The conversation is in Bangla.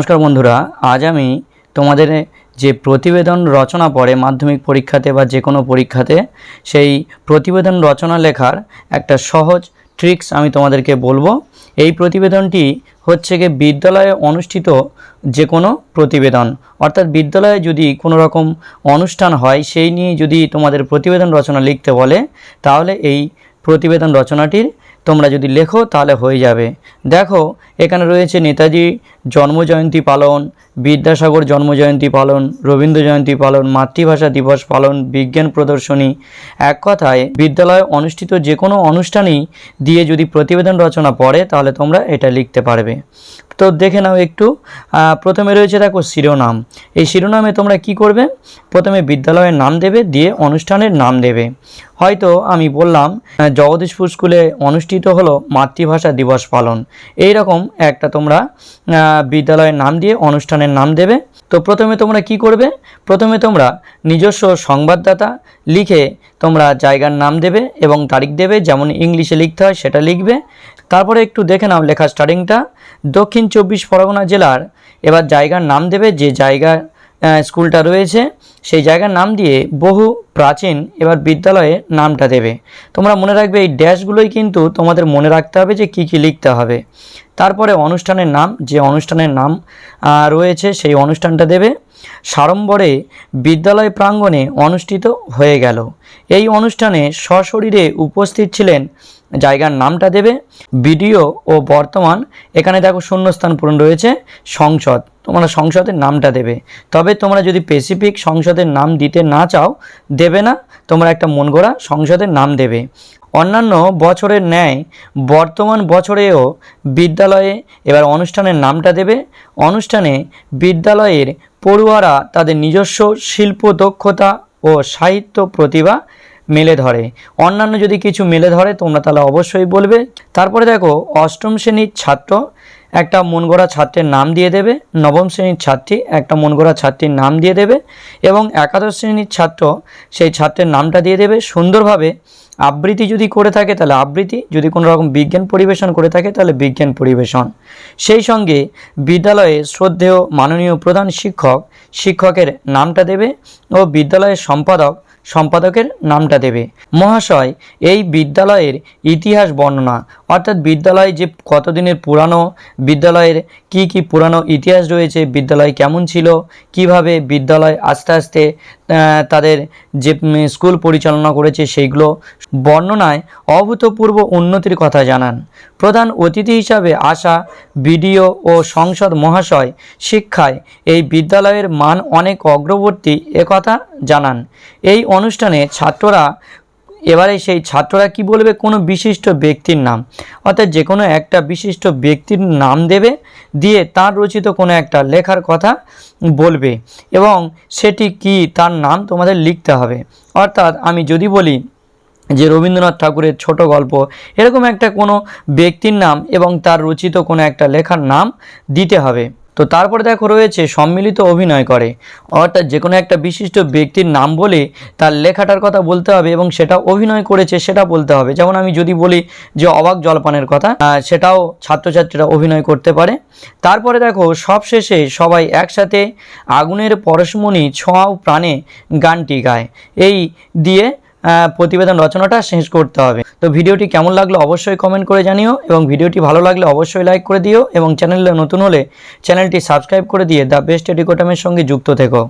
নমস্কার বন্ধুরা, আজ আমি তোমাদের যে প্রতিবেদন রচনা পড়ে মাধ্যমিক পরীক্ষাতে বা যে কোনো পরীক্ষাতে, সেই প্রতিবেদন রচনা লেখার একটা সহজ ট্রিক্স আমি তোমাদেরকে বলব। এই প্রতিবেদনটি হচ্ছে গিয়ে বিদ্যালয়ে অনুষ্ঠিত যে কোনো প্রতিবেদন। অর্থাৎ বিদ্যালয়ে যদি কোনো রকম অনুষ্ঠান হয়, সেই নিয়ে যদি তোমাদের প্রতিবেদন রচনা লিখতে বলে, তাহলে এই প্রতিবেদন রচনাটির তোমরা যদি লেখো তাহলে হয়ে যাবে। দেখো এখানে রয়েছে নেতাজি জন্মজয়ন্তী পালন বিদ্যাসাগর জন্মজয়ন্তী পালন রবীন্দ্র জয়ন্তী পালন, মাতৃভাষা দিবস পালন, বিজ্ঞান প্রদর্শনী, এক কথায় বিদ্যালয়ে অনুষ্ঠিত যে কোনো অনুষ্ঠানই দিয়ে যদি প্রতিবেদন রচনা পড়ে, তাহলে তোমরা এটা লিখতে পারবে। তো দেখে নাও একটু। প্রথমে রয়েছে দেখো শিরোনাম। এই শিরোনামে তোমরা কি করবে? প্রথমে বিদ্যালয়ের নাম দেবে, দিয়ে অনুষ্ঠানের নাম দেবে। হয়তো আমি বললাম জগদীশপুর স্কুলে অনুষ্ঠিত হলো মাতৃভাষা দিবস পালন। এই রকম একটা তোমরা বিদ্যালয়ের নাম দিয়ে অনুষ্ঠানের নাম দেবে। তো প্রথমে তোমরা কি করবে? প্রথমে তোমরা নিজস্ব সংবাদদাতা লিখে তোমরা জায়গার নাম দেবে এবং তারিখ দেবে, যেমন ইংলিশে লিখতে হয় সেটা লিখবে। তারপরে একটু দেখে নাও লেখা স্টার্টিংটা। দক্ষিণ চব্বিশ পরগনা জেলার এবার জায়গার নাম দেবে, যে জায়গা স্কুলটা রয়েছে। সেই জায়গার নাম দিয়ে বহু প্রাচীন এবার বিদ্যালয়ে নামটা দেবে। তোমরা মনে রাখবে এই ড্যাশগুলোই কিন্তু তোমাদের মনে রাখতে হবে যে কি কি লিখতে হবে। তারপরে অনুষ্ঠানের নাম, যে অনুষ্ঠানের নাম রয়েছে সেই অনুষ্ঠানটা দেবে। সাড়ম্বরে বিদ্যালয় প্রাঙ্গণে অনুষ্ঠিত হয়ে গেল। এই অনুষ্ঠানে সশরীরে উপস্থিত ছিলেন, জায়গার নামটা দেবে ভিডিও ও বর্তমান, এখানে দেখো শূন্যস্থান পূরণ রয়েছে, সংসদ। তোমরা সংসদের নামটা দেবে। তবে তোমরা যদি স্পেসিফিক সংসদের নাম দিতে না চাও, দেবে না, তোমরা একটা মন গড়া সংসদের নাম দেবে। অন্যান্য বছরের ন্যায়, বর্তমান বছরেও বিদ্যালয়ে এবার অনুষ্ঠানের নামটা দেবে। অনুষ্ঠানে বিদ্যালয়ের পড়ুয়ারা তাদের নিজস্ব শিল্প দক্ষতা ও সাহিত্য প্রতিভা মেলে ধরে। অন্যান্য যদি কিছু মেলে ধরে, তোমরা তাহলে অবশ্যই বলবে। তারপরে দেখো, অষ্টম শ্রেণির ছাত্র একটা মন গড়া ছাত্রের নাম দিয়ে দেবে, নবম শ্রেণির ছাত্রী একটা মন গড়া ছাত্রীর নাম দিয়ে দেবে এবং একাদশ শ্রেণির ছাত্র সেই ছাত্রের নামটা দিয়ে দেবে। সুন্দরভাবে আবৃত্তি যদি করে থাকে তাহলে আবৃত্তি, যদি কোনো রকম বিজ্ঞান পরিবেশন করে থাকে তাহলে বিজ্ঞান পরিবেশন। সেই সঙ্গে বিদ্যালয়ে শ্রদ্ধেয় মাননীয় প্রধান শিক্ষক, শিক্ষকের নামটা দেবে ও বিদ্যালয়ের সম্পাদক, সম্পাদকের নামটা দেবে। মহাশয়, এই বিদ্যালয়ের ইতিহাস বর্ণনা অর্থাৎ বিদ্যালয় যে কতদিনের পুরানো, বিদ্যালয়ের কি কি পুরানো ইতিহাস রয়েছে, বিদ্যালয় কেমন ছিল, কীভাবে বিদ্যালয় আস্তে আস্তে তাদের যে স্কুল পরিচালনা করেছে সেইগুলো বর্ণনায় অভূতপূর্ব উন্নতির কথা জানান। প্রধান অতিথি হিসাবে আসা বিডিও ও সংসদ মহাশয় শিক্ষায় এই বিদ্যালয়ের মান অনেক অগ্রবর্তী একথা জানান। এই অনুষ্ঠানে ছাত্ররা এবারে সেই ছাত্ররা কি বলবে? কোনো বিশিষ্ট ব্যক্তির নাম। অর্থাৎ যে কোনো একটা বিশিষ্ট ব্যক্তির নাম দেবে, দিয়ে তার রচিত কোনো একটা লেখার কথা বলবে এবং সেটি কি তার নাম তোমাদের লিখতে হবে। অর্থাৎ আমি যদি বলি যে রবীন্দ্রনাথ ঠাকুরের ছোট গল্প, এরকম একটা কোনো ব্যক্তির নাম এবং তার রচিত কোনো একটা লেখার নাম দিতে হবে। তো তারপরে দেখো রয়েছে, সম্মিলিত অভিনয় করে। অর্থাৎ যে কোনো একটা বিশিষ্ট ব্যক্তির নাম বলে তার লেখাটার কথা বলতে হবে এবং সেটা অভিনয় করেছে সেটা বলতে হবে। যেমন আমি যদি বলি যে অবাক জলপানের কথা সেটাও ছাত্রছাত্রীরা অভিনয় করতে পারে। তারপরে দেখো, সবশেষে সবাই একসাথে আগুনের পরশমণি ছোঁয়াও প্রাণে গানটি গায়। এই দিয়ে প্রতিবেদন রচনাটা শেষ করতে হবে। তো ভিডিওটি কেমন লাগল অবশ্যই কমেন্ট করে জানিও এবং ভিডিওটি ভালো লাগলে অবশ্যই লাইক করে দিও এবং চ্যানেলে নতুন হলে চ্যানেলটি সাবস্ক্রাইব করে দিয়ে দ্য বেস্ট এডিকোটামের সঙ্গে যুক্ত থেকো।